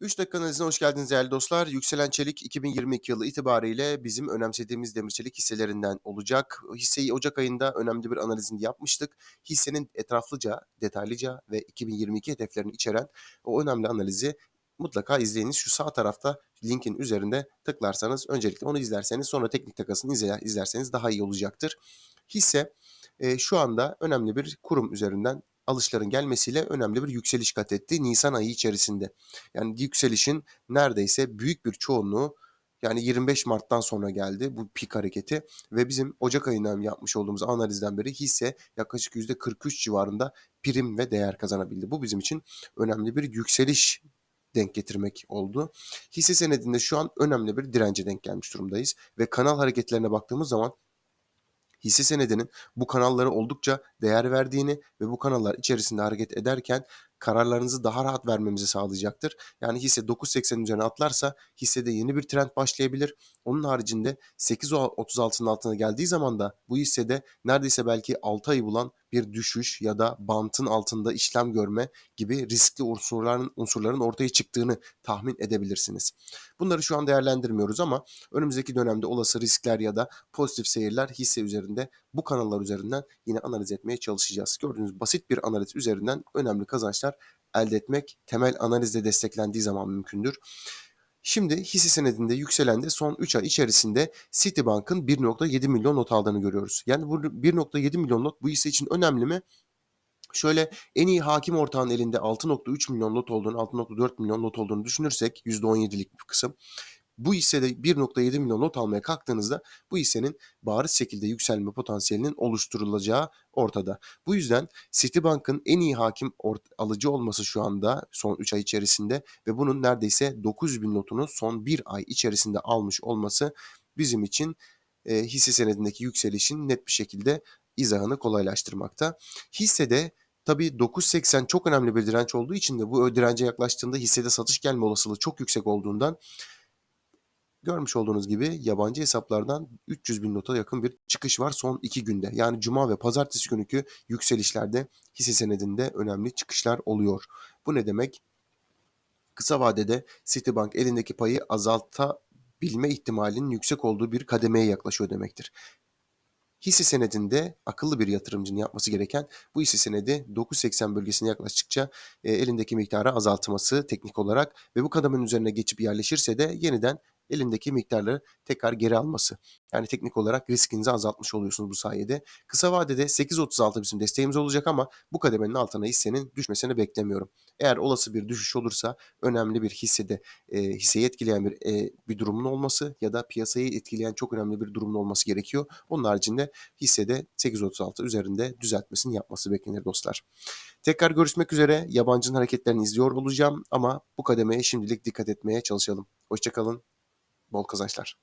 3 dakika analizine hoş geldiniz değerli dostlar. Yükselen Çelik 2022 yılı itibariyle bizim önemsediğimiz demir çelik hisselerinden olacak. Hisseyi Ocak ayında önemli bir analizini yapmıştık. Hissenin etraflıca, detaylıca ve 2022 hedeflerini içeren o önemli analizi mutlaka izleyiniz. Şu sağ tarafta linkin üzerinde tıklarsanız öncelikle onu izlerseniz sonra teknik takasını izler, izlerseniz daha iyi olacaktır. Hisse e, şu anda önemli bir kurum üzerinden alışların gelmesiyle önemli bir yükseliş kat etti Nisan ayı içerisinde. Yani yükselişin neredeyse büyük bir çoğunluğu yani 25 Mart'tan sonra geldi bu pik hareketi ve bizim Ocak ayından yapmış olduğumuz analizden beri hisse yaklaşık %43 civarında prim ve değer kazanabildi. Bu bizim için önemli bir yükseliş denk getirmek oldu. Hisse senedinde şu an önemli bir dirence denk gelmiş durumdayız ve kanal hareketlerine baktığımız zaman hisse senedinin bu kanallara oldukça değer verdiğini ve bu kanallar içerisinde hareket ederken kararlarınızı daha rahat vermemizi sağlayacaktır. Yani hisse 9.80 üzerine atlarsa hissede yeni bir trend başlayabilir. Onun haricinde 8.36'nın altına geldiği zaman da bu hissede neredeyse belki 6 ayı bulan bir düşüş ya da bantın altında işlem görme gibi riskli unsurların unsurların ortaya çıktığını tahmin edebilirsiniz. Bunları şu an değerlendirmiyoruz ama önümüzdeki dönemde olası riskler ya da pozitif seyirler hisse üzerinde bu kanallar üzerinden yine analiz etmeye çalışacağız. Gördüğünüz basit bir analiz üzerinden önemli kazançlar elde etmek temel analizle desteklendiği zaman mümkündür. Şimdi hisse senedinde yükselen de son 3 ay içerisinde Citibank'ın 1.7 milyon not aldığını görüyoruz. Yani bu 1.7 milyon not bu hisse için önemli mi? Şöyle en iyi hakim ortağın elinde 6.3 milyon lot olduğunu, 6.4 milyon lot olduğunu düşünürsek %17'lik bir kısım. Bu hissede 1.7 milyon not almaya kalktığınızda bu hissenin bariz şekilde yükselme potansiyelinin oluşturulacağı ortada. Bu yüzden Citibank'ın en iyi hakim alıcı olması şu anda son 3 ay içerisinde ve bunun neredeyse 900 bin notunu son 1 ay içerisinde almış olması bizim için e, hisse senedindeki yükselişin net bir şekilde izahını kolaylaştırmakta. Hissede Tabii 9.80 çok önemli bir direnç olduğu için de bu dirence yaklaştığında hissede satış gelme olasılığı çok yüksek olduğundan Görmüş olduğunuz gibi yabancı hesaplardan 300 bin nota yakın bir çıkış var son iki günde. Yani cuma ve pazartesi günükü yükselişlerde hisse senedinde önemli çıkışlar oluyor. Bu ne demek? Kısa vadede Citibank elindeki payı azaltabilme ihtimalinin yüksek olduğu bir kademeye yaklaşıyor demektir. Hisse senedinde akıllı bir yatırımcının yapması gereken bu hisse senedi 9.80 bölgesine yaklaştıkça e, elindeki miktarı azaltması teknik olarak ve bu kademenin üzerine geçip yerleşirse de yeniden elindeki miktarları tekrar geri alması. Yani teknik olarak riskinizi azaltmış oluyorsunuz bu sayede. Kısa vadede 8.36 bizim desteğimiz olacak ama bu kademenin altına hissenin düşmesini beklemiyorum. Eğer olası bir düşüş olursa önemli bir hissede e, hisseyi etkileyen bir e, bir durumun olması ya da piyasayı etkileyen çok önemli bir durumun olması gerekiyor. Onun haricinde hissede 8.36 üzerinde düzeltmesini yapması beklenir dostlar. Tekrar görüşmek üzere. Yabancının hareketlerini izliyor olacağım ama bu kademeye şimdilik dikkat etmeye çalışalım. Hoşçakalın. Bol kazançlar.